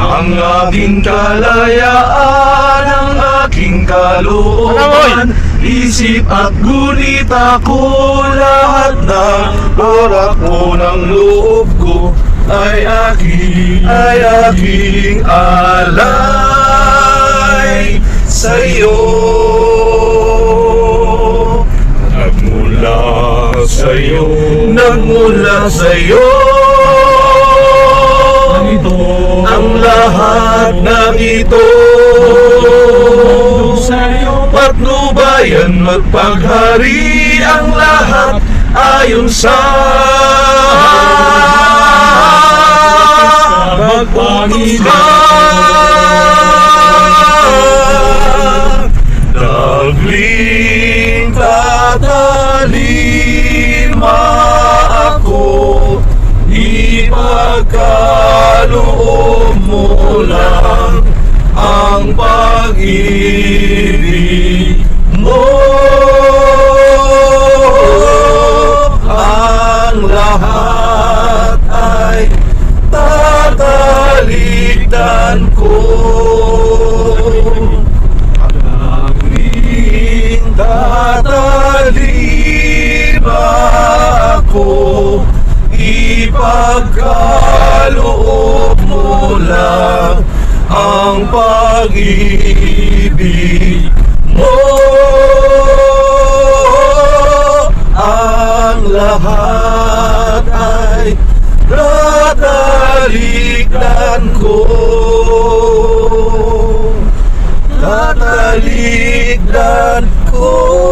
Ang aking kalayaan, ang aking kalooban. Isip at gunita ko Lahat ng orak mo ng loob ko Ay aking, ay aking alay Sa'yo. Nagmula sa'yo. Nagmula sa'yo ito Patnubayan magpaghari ang lahat ayon sa Magpanginoon Nagling tatalima ako Ipagkaloob mo lang ang pag-ibig mo Ang lahat ay tatalikdan ko. Naging tatalima ako Ipagkaloob mo lang. ang pag-ibig mo. Ang lahat ay tatalikdan ko. Tatalikdan ko.